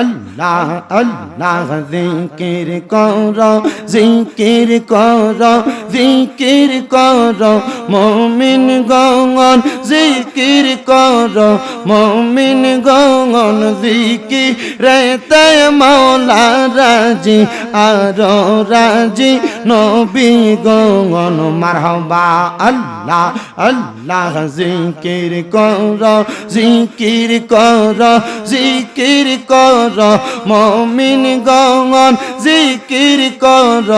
আল্লাহ আল্লাহ জিকির কর জিকির কর জিকির কর। মমিন গঙ্গন জিকির কর, মমিন গঙ্গন জিকি রেতে মৌলা রাজি, আর রাজি নবী গঙ্গন মারহবা, আল্লাহ আল্লাহ জিকির কর জিকির কর জিকির কর। মমিন গঙ্গন জিকির কর,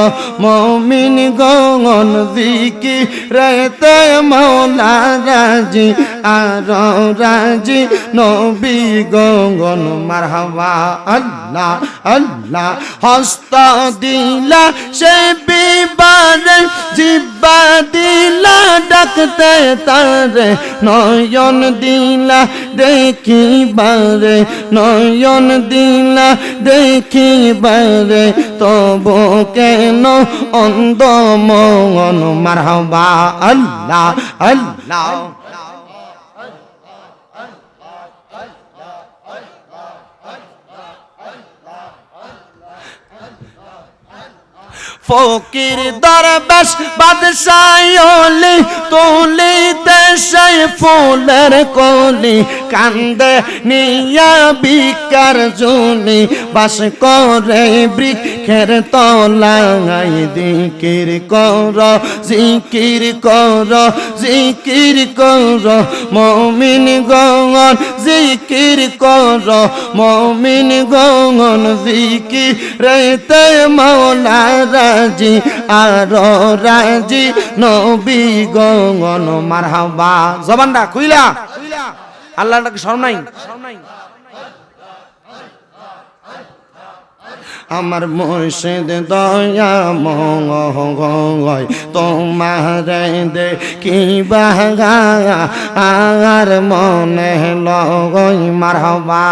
মমিন গঙ্গন জিকির রেতে মৌলা রাজি, আর রাজি নবী গঙ্গন মারহাবা, আল্লাহ আল্লাহ, হস্ত দিলা সে বিবারে, জিব্বা দিলা, ডাকতে তারে, নয়ন দিলা, দেখিবারে, নয়ন দিলা দেখিবারে তব কেন অন্ধ মন? মারহবা আল্লাহ আল্লাহ। ফকির দরবেশ বাদশায়লি তুলি দেশে ফুলের কলি, কান্দে নিয়া বিকার জুনি বাস করে বৃক্ষের তলাঙাই দিকির কর, জিকির কর জিকির কর, মমিন গঙ্গন জিকির কর, মমিন গঙ্গন জিকির রেতে মৌলা রাজি, আর রাজি। নবী গঙ্গন মারহাবা। জবানটা খুইলা। আল্লাহটাকে শরম নাই? আমার মুর্শিদ দয়া মঙ্গয় তোমার দে কি বাগা আর মনে লগই মারহবা।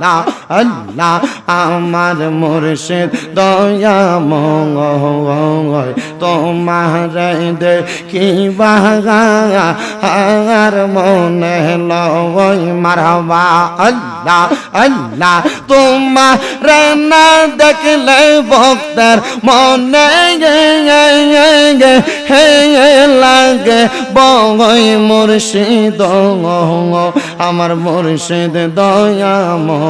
আল্লাহ আল্লাহ আমার মুর্শিদ, দয়া মঙ্গয় তোমার দে কি বাগা আর মনে লগই মারহবা। আল্লাহ আল্লাহ তোমার না দেখলে ভক্তের মনে হে লাগে বই মুর্শিদ আমার মুর্শিদ, দয়া মঙ্গ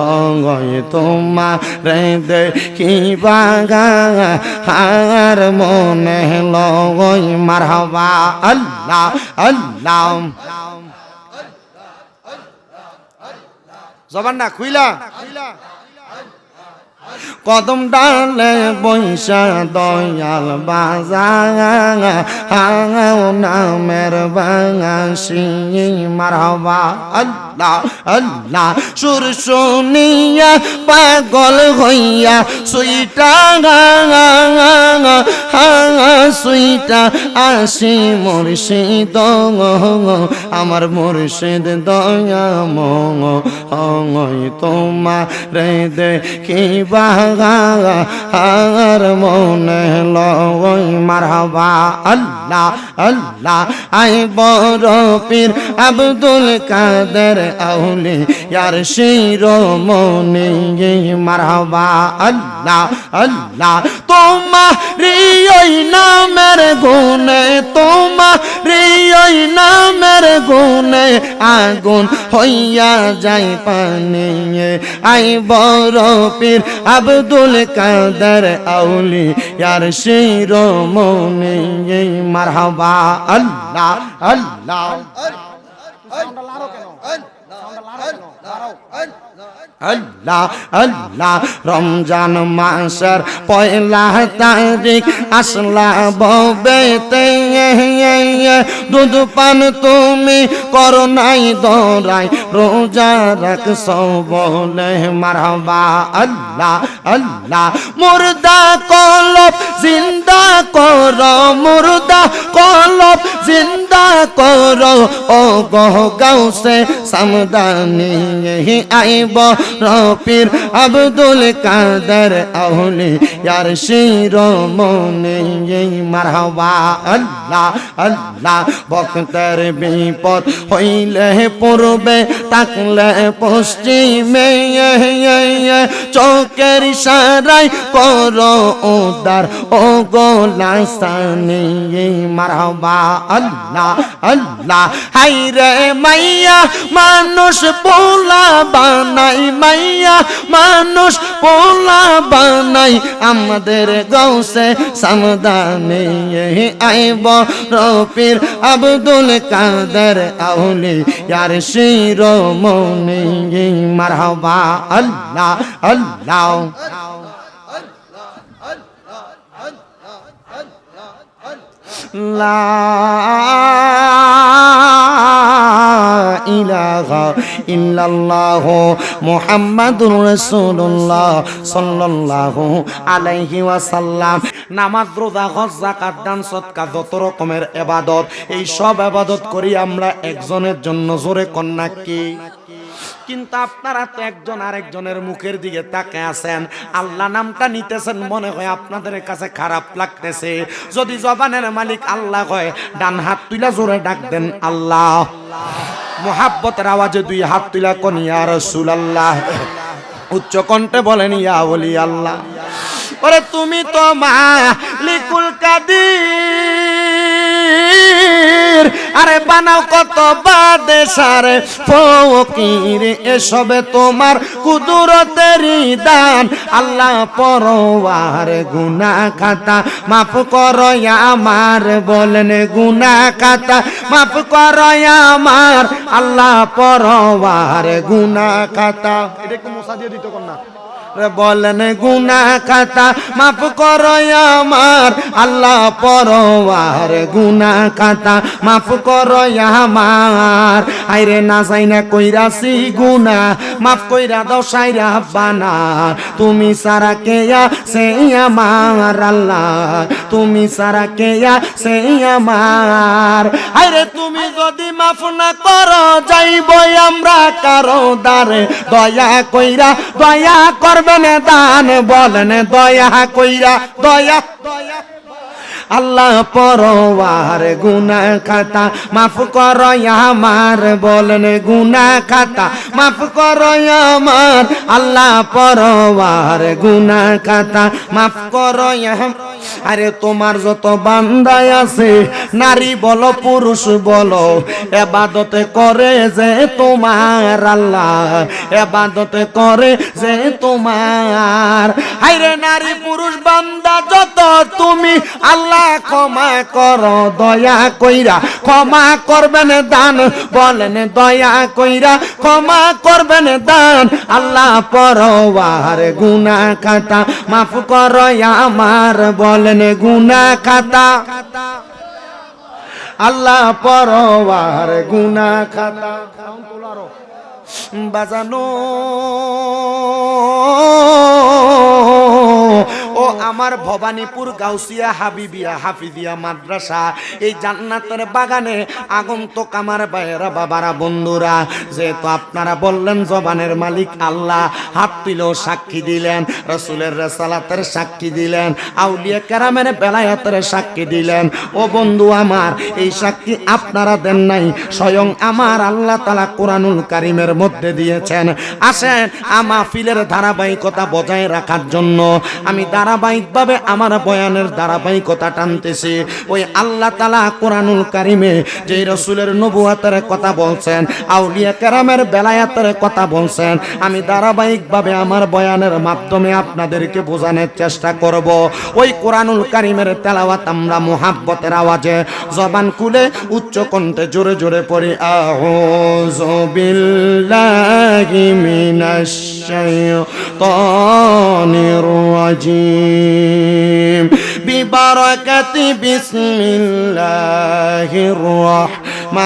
হঙ্গই তোমা রে দেখি বাগা আর মনে লগই মারহবা আল্লাহ আল্লাহ জবান না খুইলা খুইলা কদম ডালে বৈশা দয়াল বাজাঙ নামের বাঙাসি মারহবা। আল্লাহ আল্লাহ, সুর শুনিয়া পাগল হইয়া সুইটা সুইটা আসি মুর্শিদ, আমার মুর্শিদ দয়া মঙ্গ অঙ্গই তোমা রে দেখি বাগা আর মনে লই মারহাবা। আল্লাহ আল্লাহ, আই বড় পীর আব্দুল কাদের আউলি, ইয়ার শির মনে মারহাবা। আল্লাহ আল্লাহ তোমার ওই নামের গুনে তোমার ওই নামের গুনে আগুন হইয়া যায় পানি আই বড় পীর আব্দুল কাদের আউলি আর শির মনে মারহাবা আল্লাহ আল্লাহ। আল্লাহ আল্লাহ, রমজান মাসের পয়লা তারিখ আসলা ববেতে দুধ পান তুমি করো নাই দরাই রোজা রাখ বলে মারবা আল্লাহ আল্লাহ, মুর্দা কলব, জিন্দা কর, মুর্দা কলব, জিন্দা কর। ও গহ গাও সে সমদানি আই রপির আব্দুল কাদের আহলে ইয়ার শিরোমণি মারহাবা, আল্লাহ আল্লাহ, ভক্তের বিপদ হইলে পূর্বে তাকলে পশ্চিমে চোখের সারাই কর উদার ও গোলাসানি মারহাবা, আল্লাহ আল্লাহ, হাই রে মাইয়া, মানুষ পোলা বানাই মাইয়া, মানুষ পোলা বানাই আমাদের গৌসে সামদানে। আইব রপির আব্দুল কাদের আউলি, ইয়ার শিরোমণি। মারহাবা, আল্লাহ আল্লাহ লা ইলাহা ইল্লাল্লাহ মুহাম্মাদুর রাসূলুল্লাহ সাল্লাল্লাহু আলাইহি ওয়াসাল্লাম। নামাজ, রোজা, হজ, যাকাত, দান সদকা যত রকমের ইবাদত এই সব ইবাদত করি আমরা একজনের জন্য। জোরে কন্যা কি? কিন্তু আপনারা তো একজন আরেকজনের মুখের দিকে তাকে আছেন। আল্লাহ নামটা নিতেছেন, মনে হয় আপনাদের কাছে খারাপ লাগতেছে। যদি জবানের মালিক আল্লাহ হয়, ডান হাত তুইলা জোরে ডাক দেন, আল্লাহ। মোহাব্বতের আওয়াজে দুই হাত তুলা কোন, ইয়া আল্লাহ উচ্চ কণ্ঠে বলেন, ইয়া বলি আল্লাহ। ওরে তুমি তো মালিকুল কাদির। আরে বানাও কত বাদেশারে ফকির, এসবে তোমার কুদরতেরই দান। আল্লাহ পরওয়ার গুনা খাতা মাফ করো আমার, বলেন গুনা খাতা মাফ করো আমার। আল্লাহ পরওয়ার গুনা খাতা এটা একটু মশা দিয়ে দিত কন্যা বলেন গুনা খাতা মাফ করো আমার। আল্লাহ পরওয়ার গুনা খাতা মাফ করো আমার। আইরে না যাই কইরাছি গুনা মাফ কইরা দাও বানা তুমি সারা কেয়া সে আমার আল্লাহ, তুমি সারা কেয়া সে আমার। আইরে তুমি যদি মাফ না করো যাইব আমরা কারও দারে দয়া কইরা দয়া করবেন দান বলেন দয়া কইরা দয়া দয়া। আল্লাহ পরওয়ার গুনা খাতা, মাফ কর আমার, বলেন গুনা খাতা, মাফ কর আমার, আল্লাহ পরওয়ার গুনা খাতা, মাফ কর আরে তোমার যত বান্দায় আছে, নারী বলো, পুরুষ বলো, এবাদতে করে যে তোমার আল্লাহ, এবাদতে করে যে তোমার। হাইরে নারী, পুরুষ, বান্দা, যত তুমি আল্লাহ ক্ষমা করো, দয়া কইরা। ক্ষমা করবেন দান, বলেন দয়া কইরা। ক্ষমা করবেন দান, আল্লাহ পরওয়ার গুনা খাতা। মাফ করো আমার, বলেন গুনা খাতা। আল্লাহ পরওয়ার গুনা খাতা। বাজানো। ও আমার ভবানীপুর গাউসিয়া হাবিবিয়া হাফিদিয়া মাদ্রাসা, এই জান্নাতের বাগানে আগন্তক আমার বাইরা বাবারা, বন্ধুরা, যেহেতু আপনারা বললেন জবানের মালিক আল্লাহ, হাত তুলেও সাক্ষী দিলেন, রসুলের রেসালাতের সাক্ষী দিলেন, আউলিয়া কেরামের বেলায়াতের সাক্ষী দিলেন, ও বন্ধু আমার, এই সাক্ষী আপনারা দেন নাই, স্বয়ং আমার আল্লাহ তালা কোরআনুল কারিমের মধ্যে দিয়েছেন, আসেন আমা ফিলের ধারাবাহিকতা বজায় রাখার জন্য আমি ধারাবাহিকভাবে আমার বয়ানের ধারাবাহিকতা টানতেছি। ওই আল্লাহ তালা কোরআনুল কারিমে যে রসুলের নবুয়াতের কথা বলছেন, আউলিয়া কেরামের বেলায়াতের কথা বলছেন, আমি ধারাবাহিকভাবে আমার বয়ানের মাধ্যমে আপনাদেরকে বোঝানোর চেষ্টা করব। ওই কোরআনুল কারিমের তেলাওয়াত আমরা মোহাব্বতের আওয়াজে জবান খুলে উচ্চ কণ্ঠে জোরে জোরে পড়ি, আউযু বিল্লাহি মিনাশ শাইতানির রাজিম الرجيم. ببركة بسم الله الرحمن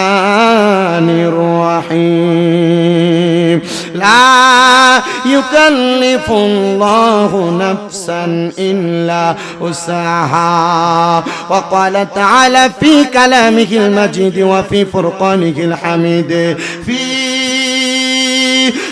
الرحيم. لا يكلف الله نفسا إلا وسعها. وقال تعالى في كلامه المجيد وفي فرقانه الحميد. في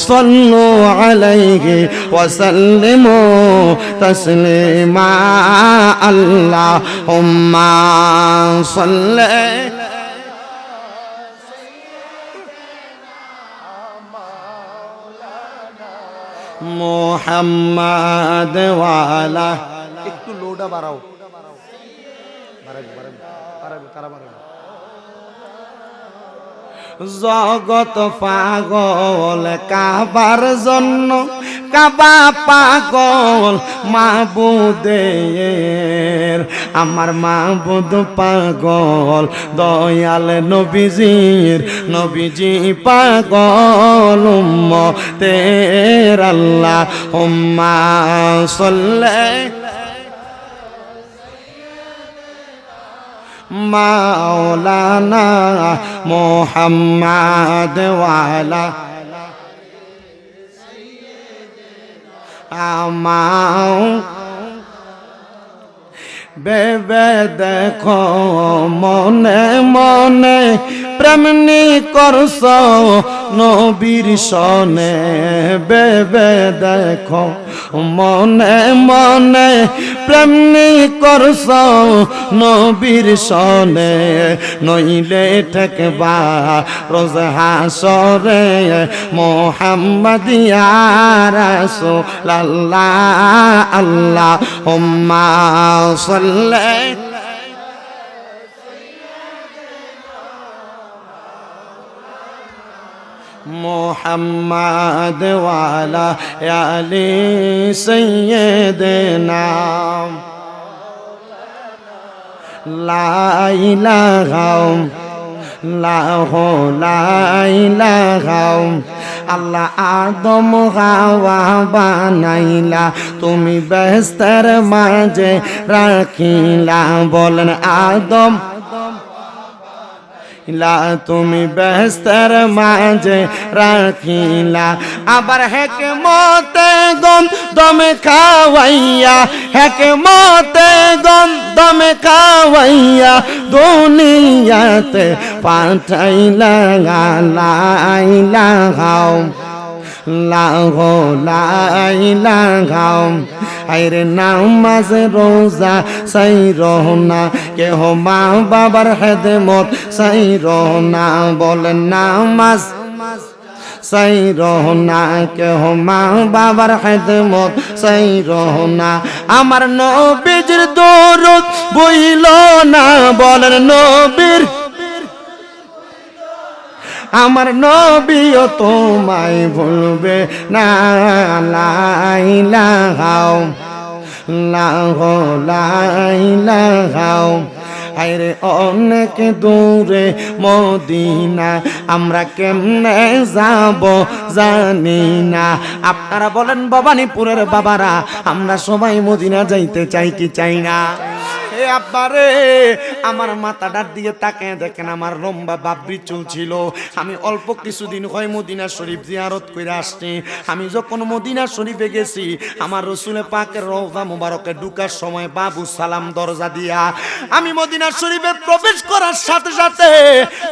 صلوا عليه وسلموا تسليما اللهم صل মোহাম্মদ ওয়ালা একটু লোডা বাড়াও জগত পাগল, কাবার জন্য, কাবা পাগল মাবুদের। আমার মাবুদ পাগল, দয়াল নবীজির, নবীজি পাগল উম্মতের আল্লাহ উম্মা সল্লে মাওলানা মোহাম্মদ ওয়ালা আমাও বেবে দেখো মনে মনে প্রেমনি করছ নবীর সনে। বেবে দেখো মনে মনে প্রেমনি করছ নবীর সনে। নইলে ঠেকবা রোজ হাসরে মোহাম্মদিয়া রাসূলুল্লাহ আল্লাহ হুম্মা সাল্লি মোহাম্মদ ওয়ালা আলি সৈয়দনা লাইলাহাও লাহ লাইলাহাও আল্লাহ আদম হাওয়া বানাইলা তুমি বেস্তার মাঝে রাখিলা। বলেন আদম লা তুমি ব্যস্তার মাঝে রাখিলা। আবার হেকে মতে গম দমে খাওয়াইয়া হেকে মতে গম দমে খাওয়াইয়া দুনিয়াতে পাঠাইলা লাইলা হাও লাহ লাইলা হাও আইরে নামাজ রোজা, সাই রহনা কেহ মা বাবার হেদমত সাই রহনা বলেন নামাজ, সাই রহনা কেহ মা বাবার হেদমত সাই রহনা আমার নবীজির দরদ বইল না, বলেন নবীর আমার নবীও তোমায় ভুলবে না লাইলা হাও লাহ লাইলা হাও আরে অনেক দূরে মদিনা, আমরা কেমনে যাব জানি না। আপনারা বলেন, ভবানীপুরের বাবারা, আমরা সবাই মদিনা যাইতে চাই কি চাই না? হে আব্বারে আমার মাথাটার দিয়ে তাকে দেখেন আমার লম্বা বাবরি চুল আমি অল্প কিছুদিন হয় মদিনা শরীফ জিয়ারত করে আসছি। আমি যখন মদিনা শরীফে গেছি, আমার রসুলে পাকের রওজা মুবারকে ঢুকার সময় বাবু সালাম দরজা দিয়া, আমি মদিনা শরীফে প্রবেশ করার সাথে সাথে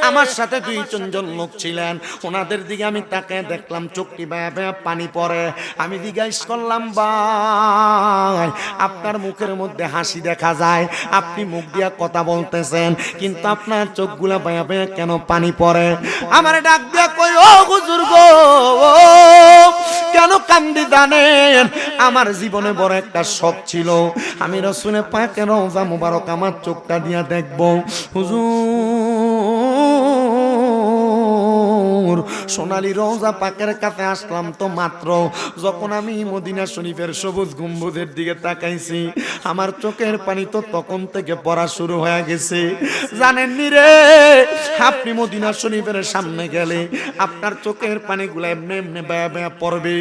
আমার সাথে দুই তিনজন লোক ছিলেন। ওনাদের দিকে আমি তাকে দেখলাম চোখটি বেয়া বেয়া পানি পড়ে। আমি জিজ্ঞাসা করলাম, ভাই, আপনার মুখের মধ্যে হাসি দেখা যায়? আপনি মুখ দিয়া কথা বলতেছেন, কিন্তু আপনার চোখগুলা বায়া বায়া কেন পানি পড়ে? আমার ডাক দিয়া কই ও হুজুর গো কেন কান্দি জানেন? আমার জীবনে বড় একটা শখ ছিল। আমি রসুনে পাকে রোজা মুবারক আমার চোখটা দিয়া দেখব। হুজুর হুজুর সোনালী রওজা পাকের কাছে আসলাম তো মাত্র। যখন আমি মদিনা শরীফের সবুজ গম্বুজের দিকে তাকাইছি, আমার চোখের পানি তো তখন থেকে পড়া শুরু হয়ে গেছে। জানেন নি রে? আপনি মদিনা শরীফের সামনে গেলে আপনার চোখের পানিগুলো এমনি এমনি বেয়া বেয়া পড়বে।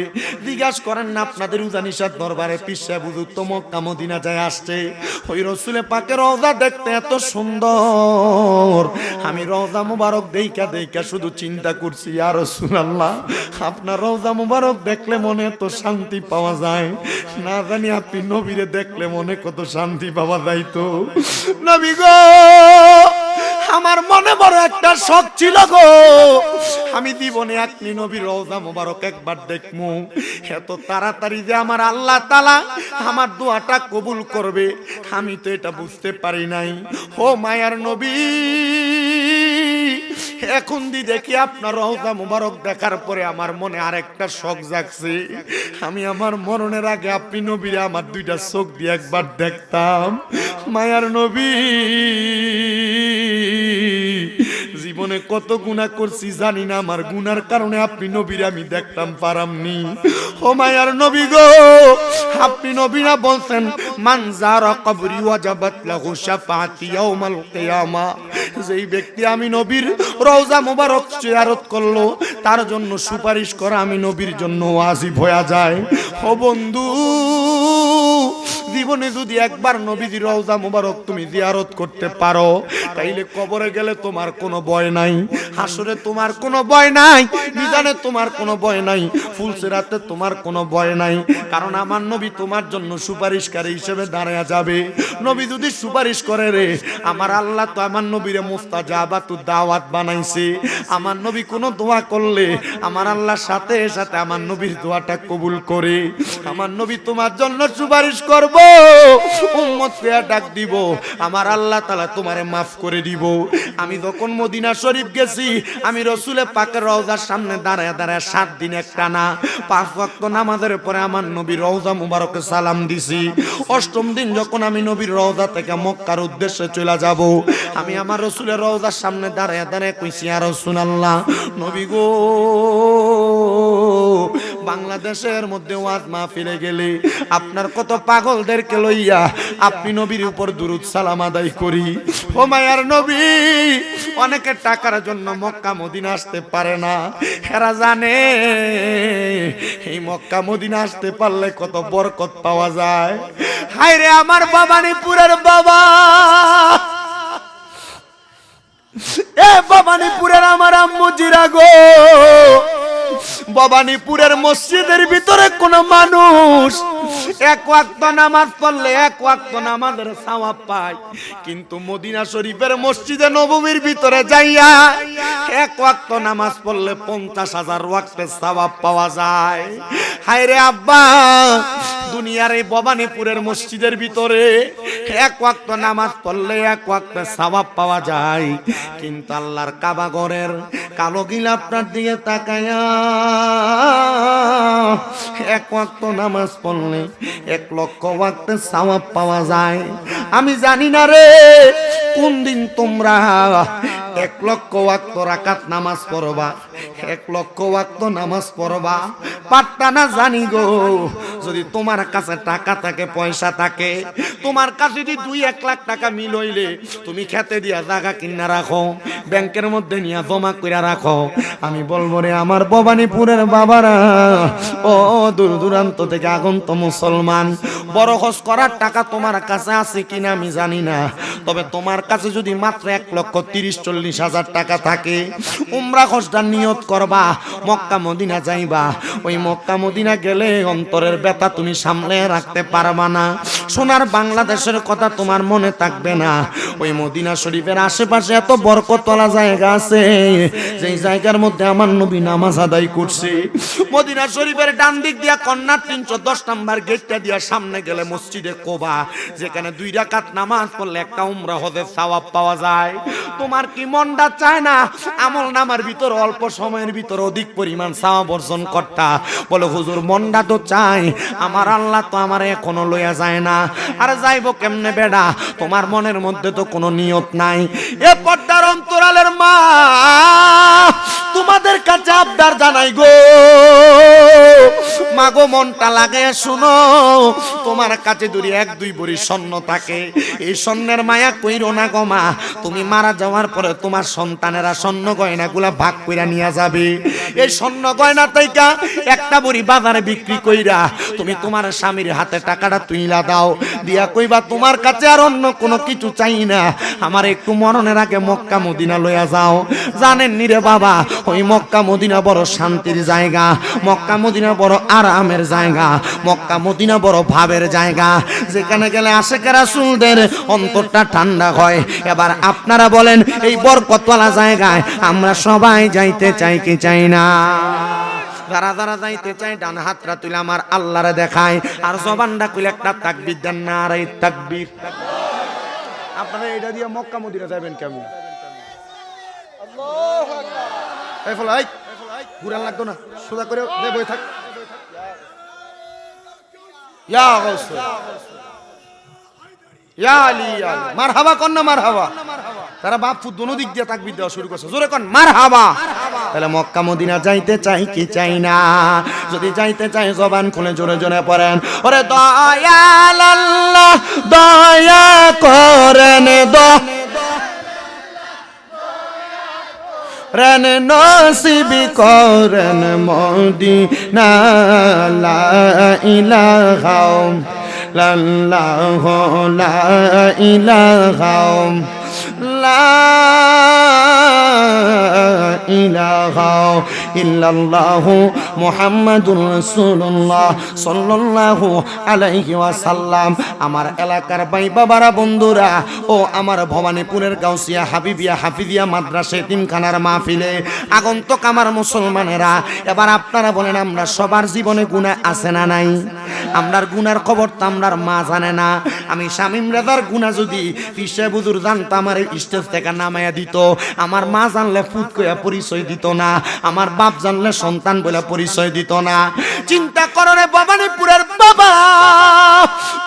জিজ্ঞাসা করেন না আপনাদের উজানিসার দরবারে পিসা বুঝু তো মক্কা মদিনা যায় আসছে? ওই রসুলে পাকের রওজা দেখতে এত সুন্দর। আমি রওজা মুবারক দেইকা দেইকা শুধু চিন্তা করছি আর রসুল আল্লাহ আপনার রওজা মুবারক দেখলে মনে তো শান্তি পাওয়া যায়। না জানি আপনি নবীরে দেখলে মনে কত শান্তি পাওয়া যায় তো নবী গো! আমার মনে বড় একটা শখ ছিল গো। আমি জীবনে আপনি নবীর রওজা মোবারক একবার দেখমু। এত তাড়াতাড়ি যে আমার আল্লাহ তালা আমার দোয়াটা কবুল করবে, আমি তো এটা বুঝতে পারি নাই। ও মায়ার নবী, এখন দি দেখি আপনার রওজা মোবারক দেখার পরে আমার মনে আরেকটা শখ জাগছে। আমি আমার মরণের আগে আপনি নবীরে আমার দুইটা চোখ দিয়ে একবার দেখতাম। মায়ার নবী জীবনে কত গুণা করছি জানি না, আমার গুনার কারণে আপনি নবীর আমি দেখতাম পারামনি। হোমায়ার মায়ার নবী গো, আপনি নবীরা বলছেন মানজার কবরি ওয়াজাবাত লাহু শাফাতি ইয়াউমাল কিয়ামা। যেই ব্যক্তি আমি নবীর রওজা মোবারক জিয়ারত করল, তার জন্য সুপারিশ করা আমি নবীর জন্য ওয়াজিব হয়ে যায়। ও বন্ধু, জীবনে যদি একবার নবীজি রওজা মোবারক তুমি জিয়ারত করতে পারো, তাইলে কবরে গেলে তোমার কোনো ভয় নাই, হাসরে তোমার কোনো ভয় নাই, মিজানে তোমার কোনো ভয় নাই ফুলসেরাতে তোমার কোনো ভয় নাই, কারণ আমার নবী তোমার জন্য সুপারিশকারী হিসেবে দাঁড়ায় যাবে। নবী যদি সুপারিশ করে রে, আমার আল্লাহ তো আমার নবীরে মুস্তাজাবাতু দাওয়াত বানাইছে, আমার নবী কোনো দোয়া করলে আমার আল্লাহর সাথে সাথে আমার নবীর দোয়াটা কবুল করে। আমার নবী তোমার জন্য সুপারিশ করব উম্মত ডাক দিব, আমার আল্লাহ তালা তোমারে মাফ করে দিব। আমি যখন মদিনা শরীফ গেছি, আমি রসুলে পাকের রওজার সামনে দাঁড়ায় দাঁড়ায় সাত দিন একটা না পাঁচ ওয়াক্ত নামাজের পরে আমার রওজা মুবারকে সালাম দিছি। অষ্টম দিন যখন আমি নবীর রওজা থেকে মক্কার উদ্দেশ্যে চলে যাব, আমি আমার রসুলের রওজার সামনে দাঁড়ায় দাঁড়ায় কইছি আর রসুল আল্লাহ নবী গো, বাংলাদেশের মধ্যে ওয়াজ মাহফিলে গেলে আপনার কত পাগলদেরকে লইয়া আপনি নবীর উপর দুরুদ সালাম আদায় করি? ও মায়ার নবী, অনেকে টাকার জন্য মক্কা মদিনা আসতে পারে না। এরা জানে, এই মক্কা মদিনা আসতে পারলে কত বরকত পাওয়া যায়। হায় রে আমার বাবানীপুরের বাবা। ভবানীপুরের মসজিদের ভিতরে কোন মানুষ। এক ওয়াক্ত নামাজ পড়লে এক ওয়াক্ত নামাজের সওয়াব পায়। কিন্তু মদিনা শরীফের মসজিদে নববীর ভিতরে যাইয়া এক ওয়াক্ত নামাজ পড়লে পঞ্চাশ হাজার ওয়াক্তের সওয়াব পাওয়া যায়। হায় রে আব্বা, দুনিয়ার এই ভবানীপুরের মসজিদের ভিতরে এক ওয়াক্ত নামাজ পড়লে এক ওয়াক্তে সওয়াব পাওয়া যায়। কিন্তু আল্লাহর কাবাগরের কালো গিলা আপনার দিকে তাকায়া এক ওয়াক্ত নামাজ পড়লে এক লক্ষ ওয়াক্তে সওয়াব পাওয়া যায়। আমি জানি না রে, কোন দিন তোমরা এক লক্ষ ওয়াক্ত রাকাত নামাজ পড়বা, এক লক্ষ ওয়াক্ত নামাজ পড়বা। পারতা না জানি গো, যদি তোমার কাছে টাকা থাকে, পয়সা থাকে, তোমার কাছে যদি দুই এক লাখ টাকা মিল হইলে তুমি খেতে দিয়া জায়গা কিনা রাখো, ব্যাংকের মধ্যে নিয়ে জমা করে রাখো। আমি বলব রে, আমার ভবানীপুরের বাবারা। ও দূর দূরান্ত থেকে আগন্ত মুসলমান। বড় হস করার টাকা তোমার কাছে আছে কিনা আমি জানি না। তবে তোমার কাছে যদি মাত্র এক লক্ষ তিরিশ চল্লিশ হাজার টাকা থাকে, উমরা খসটার নিয়ত করবা, মক্কা মদিনা যাইবা। ওই মক্কা মদিনা গেলে অন্তরের ব্যথা তুমি সামলে রাখতে পারবা না। সোনার বাংলাদেশের কথা তোমার মনে থাকবে না। ওই মদিনা শরীফের আশেপাশে এত বরকতলা জায়গা আছে, যেই জায়গার মধ্যে আমার নবী নামাজ আদায় করছে। মদিনা শরীফের ডান দিক দিয়া কন্যার তিনশো দশ নাম্বার গেটটা দিয়া সামনে গেলে মসজিদে কোবা, যেখানে দুই রাকাত নামাজ পড়লে একটা উমরা হজের সওয়াব পাওয়া যায়। তোমার কি মনটা চায় না? আমল নামার ভিতর, অল্প সময়ের ভিতর অধিক পরিমাণ সওয়াব অর্জন করতা। বলে, হুজুর, মনটা তো চাই আমার আল্লাহ তো আমার এখনও লইয়া যায় না। আর যাইবো কেমনে বেডা? তোমার মনের মধ্যে তো কোনো নিয়ত নাই। এ পর্দার অন্তরালের মা, তোমাদের কাছে আবদার জানাই গো। মাগো মনটা লাগে, শুনো। তোমার কাছে যদি এক, দুই বড়ি স্বর্ণ থাকে, এই স্বর্ণের মায়া কইরো না গো মা। তুমি মারা যাওয়ার পরে তোমার সন্তানেরা স্বর্ণ গয়নাগুলা ভাগ কইরা নিয়ে যাবে। এই স্বর্ণ গয়না তাইকা একটা বড়ি বাজারে বিক্রি কইরা তুমি তোমার স্বামীর হাতে টাকাটা তুইলা দাও। দিয়া কইবা, তোমার কাছে আর অন্য কোনো কিছু চাই না। আমার একটু মরণের আগে মক্কা মদিনা লইয়া যাও। জানেন নি রে বাবা, ওই মক্কা মদিনা বড় শান্তির জায়গা। মক্কা মদিনা বড় আরামের জায়গা। মক্কা মদিনা বড় ভাবের জায়গা। যেখানে গেলে আশেকের রাসূলদের অন্তরটা ঠান্ডা হয়। এবার আপনারা বলেন এই বরকতওয়ালা জায়গায় আমরা সবাই যাইতে চাই কি চাই না? যারা যারা যাইতে চাই ডান হাতটা তুলে আমার আল্লাহরে দেখায়। আর জবানটা খুলে একটা তাকবির দেন না আর এই তাকবির। আপনারা এটা দিয়ে মক্কা মদিনা যাবেন কেমন? এই ফলো এই ঘুরান লাগতো না। সোজা করে দে বই থাক। ইয়া গাউস ইয়া ইয়া মারহাবা কন না মারহাবা? তারা বাপ ফুট দোনো দিক দিয়ে তাকবির দেওয়া শুরু করছে। জোরে কন, মারহাবা। তাহলে মক্কা মদিনা যাইতে চাই কি চাই না? যদি যাইতে চাই জবান খুলে জোরে জোরে পড়েন। ওরে দয়াল আল্লাহ, দয়া করেন দয়া রন নসিবি করেন মোদি না ইলাহা লাল্লাহ লা ইলাহা। লা ইলাহা ইল্লাল্লাহ মুহাম্মাদুর রাসূলুল্লাহ সাল্লাল্লাহু আলাইহি ওয়াসাল্লাম। আমার এলাকার ভাই বাবারা বন্ধুরা, ও আমার ভবানীপুরের গাউসিয়া হাবিবিয়া হাফিজিয়া মাদ্রাসা এতিমখানার মাহফিলে। আগন্তক আমার মুসলমানেরা, এবার আপনারা বলেন, আমরা সবার জীবনে গুনাহ আছে না নাই? আমরার গুনার খবর তো আমরার মা জানে না। আমি শামিম রেজার গুণা যদি পিসে বুজুর জানতো আমার স্টেজ থেকে নামাইয়া দিত। আমার মা জানলে ফুট কইয়া পরিচয় দিত না। আমার বাপ জানলে সন্তান বলে পরিচয় দিত না। চিন্তা করো রে বাবা,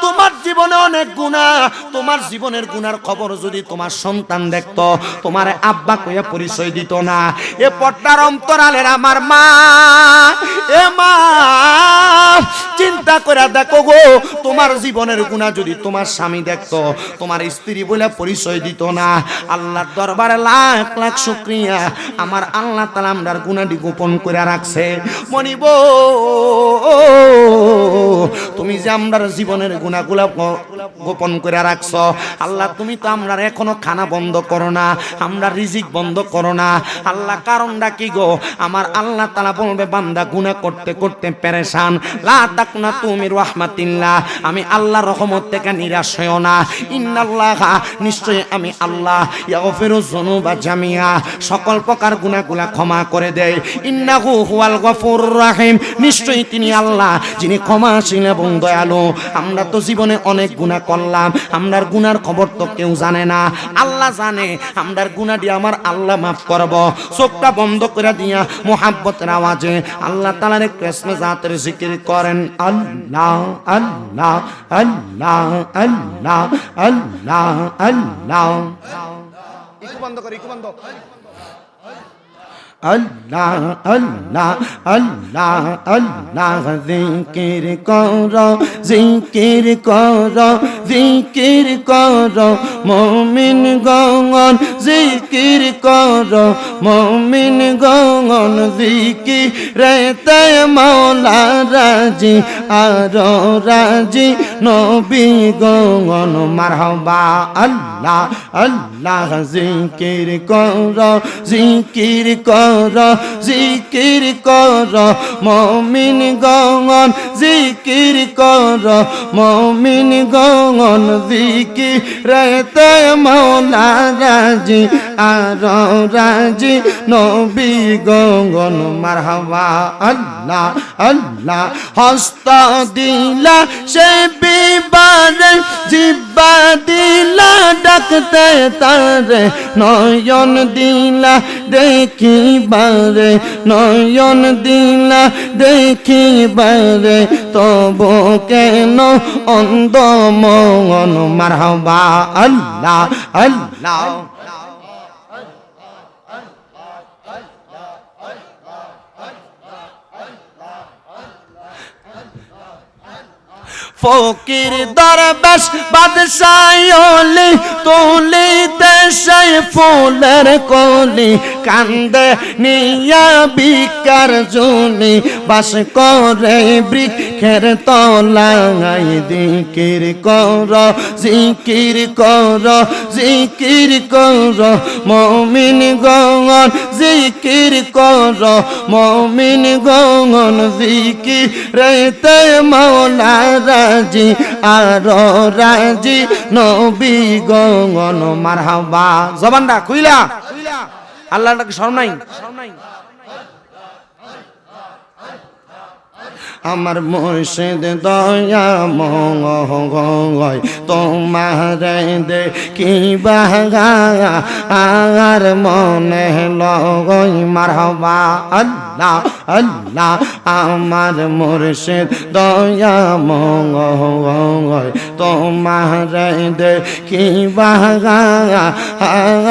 তোমার জীবনে অনেক গুণা। তোমার জীবনের গুনার খবর যদি তোমার সন্তান দেখতো, তোমার আব্বা কইয়া পরিচয় দিত না। এ পর্দার অন্তরালের আমার মা, এ মা, চিন্তা করে দেখো গো, তোমার জীবনের গুণা যদি তোমার স্বামী দেখত, তোমার স্ত্রী বলে পরিচয় দিত না। আল্লাহর দরবারে লাখ লাখ শুক্রিয়া। আমার আল্লাহ তালা আমরার গুণাটি গোপন করে রাখছে। মনিব তুমি যে আমরার জীবনের গুণাগুলা গোপন করে রাখছ। আল্লাহ, তুমি তো আমরার এখনও খানা বন্ধ করো না। আমরা রিজিক বন্ধ করো না। আল্লাহ, কারণটা কি গো? আমার আল্লাহ তালা বলবে, বান্দা গুণা করতে করতে পেরেশান। লা না তুমি রহমাতিল্লাহ। আমি আল্লাহর রহমত থেকে নিরাশ হইও না। ইন্নাল্লাহ, নিশ্চয়ই আমি আল্লাহ জামিয়া সকল প্রকার গুনাহগুলা ক্ষমা করে দেয়। ইন্নাহু হুয়াল গফুর রাহিম। নিশ্চয়ই তিনি আল্লাহ, যিনি ক্ষমাশীল এবং দয়ালু। আমরা তো জীবনে অনেক গুনাহ করলাম, আমরার গুনার খবর তো কেউ জানে না। আল্লাহ জানে, আমরার গুনাহ দিয়ে আমার আল্লাহ মাফ করব। চোখটা বন্ধ করে দিয়া মোহাব্বতের আওয়াজে আল্লাহ তাআলার কৃষ্ণ জাতের জিকির করেন, আল্লাহ আল্লাহ আল্লাহ আল্লাহ আল্লাহ আল্লাহ ইকু বন্ধ কর ইকু বন্ধ। আল্লাহ আল্লাহ আল্লাহ আল্লাহ জিকির কর জিকির কর জিকির কর, মমিন গঙ্গন জিকির কর, মমিন গঙ্গন জিকির রেতে মৌলা রাজি, আর রাজি নবী গঙ্গন মারহবা, আল্লাহ আল্লাহ জিকির কর জিকির কর। জিকির কর, মমিন গঙ্গন জিকির কর, মমিন গঙ্গন জিকির রেতে মৌলা রাজি, আর রাজি নবী গঙ্গন মারহবা, আল্লাহ আল্লাহ, হস্ত দিলা, সে বিবারে জিব্বা দিলা, ডাকতে তারে নয়ন দিলা দেখিবারে নয়ন দিলা দেখি বারে তব কেন অন্ধ মন? মারহবা আল্লাহ আল্লাহ। ফকির দরবেশ বাদশায়লি তুলিতে সেই ফুলের কলি, কান্দে নিয়া বিকার জুনি বাস করে বৃক্ষের তলায় দিকির কর, জিকির কর জিকির কর, মমিন গঙ্গন জিকির কর, মমিন গঙ্গন জিকির রেতে মৌলা রাজি, আর রাজি। নবী গঙ্গন মারহাবা। জবানটা খুইলা আল্লাহটাকে শরম নাই? আমার মুর্শিদ দয়া মঙ্গয় তোমার দে কি বাগা আর মনে লগই মারহবা। আল্লাহ আল্লাহ আমার মুর্শিদ, দয়া মঙ্গয় তোমার দে কি বাগা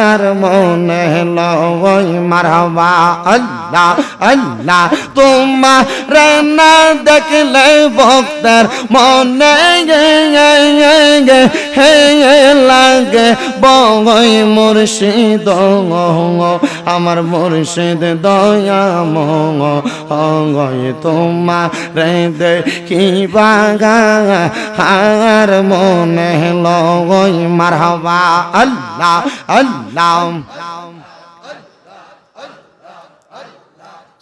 আর মনে লগই মারহবা আল্লাহ আল্লাহ, তোমার না দেখলে ভক্তের মনে হে লাগে বই মুর্শিদ আমার মুর্শিদ, দয়া অঙ্গয় তোমার বাগা আর মনে লগই মারহবা আল্লাহ আল্লাহ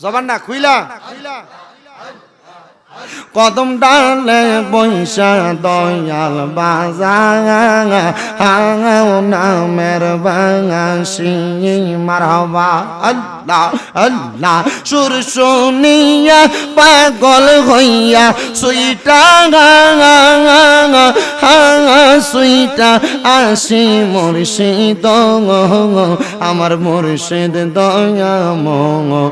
জবান না খুইলা খুইলা। কদম ডালে বৈশা দয়াল বাজাও নামের বাঙাসি মারবা আল্লাহ আল্লাহ। সুর শুনিয়া পাগল হইয়া সুইটা সুইটা আসি মুর্শিদ আমার মুর্শিদ দয়া মঙ্গ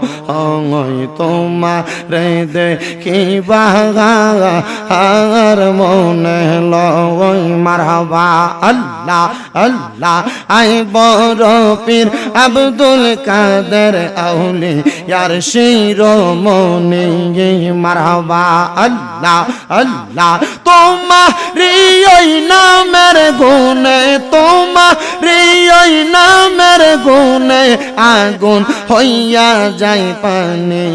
তোমার রে দেখি বাগা আর মনে লই মারহাবা। আল্লাহ আল্লাহ, আই বড় পীর আব্দুল কাদের আউলি, ইয়ার শিরোমণি মারহাবা। আল্লাহ আল্লাহ তোমার ওই নামের গুণে তোমার ওই নামের গুণে আগুন হইয়া যায় পানি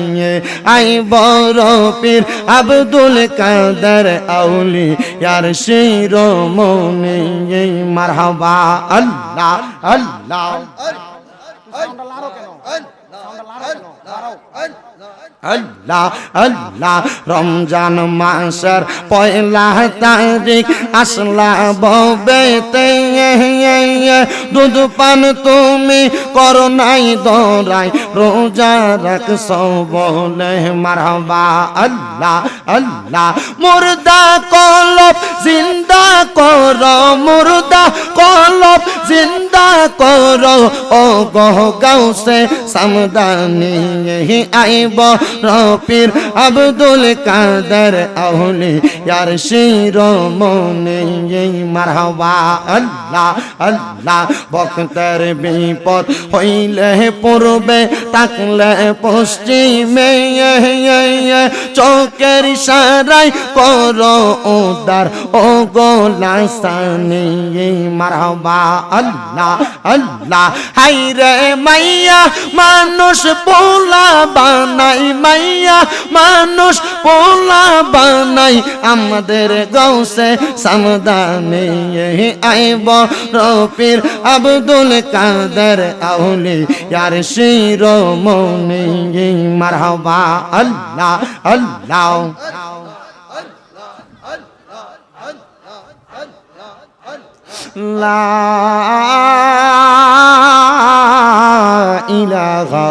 আই বড় পীর আব্দুল কাদের আউলি ইয়ার শিরোমণি মারহাবা আল্লাহ আল্লাহ। আল্লাহ আল্লাহ, রমজান মাসের পয়লা তারিখ আসলা ববেতে দুধ পান তুমি করো নাই দরাই, রোজা রাখছ বলে মারবা আল্লাহ আল্লাহ, মুর্দা কলব জিন্দা কর, মুর্দা কলব জিন্দা কর ও গহ গাউসে সামদানি আইব রফির আব্দুল কাদের আহলি ইয়ার শিরোমণি মারহাবা, আল্লাহ আল্লাহ, ভক্তের বিপদ হইলে পূর্বে তাকলে পশ্চিমে চোখের সারাই কর উদার ও গোলাসানি মারহাবা, আল্লাহ আল্লাহ হাই রে মাইয়া, মানুষ পোলা বানাই মাইয়া মানুষ পোলা বানাই, আমাদের গৌসে সামদানে আইব রফির আব্দুল কাদের আউলি ইয়ার শিরোমণি। মারহাবা, আল্লাহ আল্লাহ। লা ইলাহা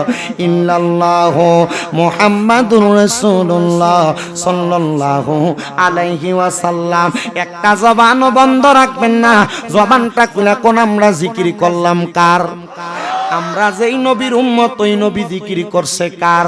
একটা জবান বন্ধ রাখবেন না, জবানটা খুলে কোন আমরা জিকির করলাম কার? আমরা যেই নবীর উম্মত, ওই নবী জিকির করছে কার?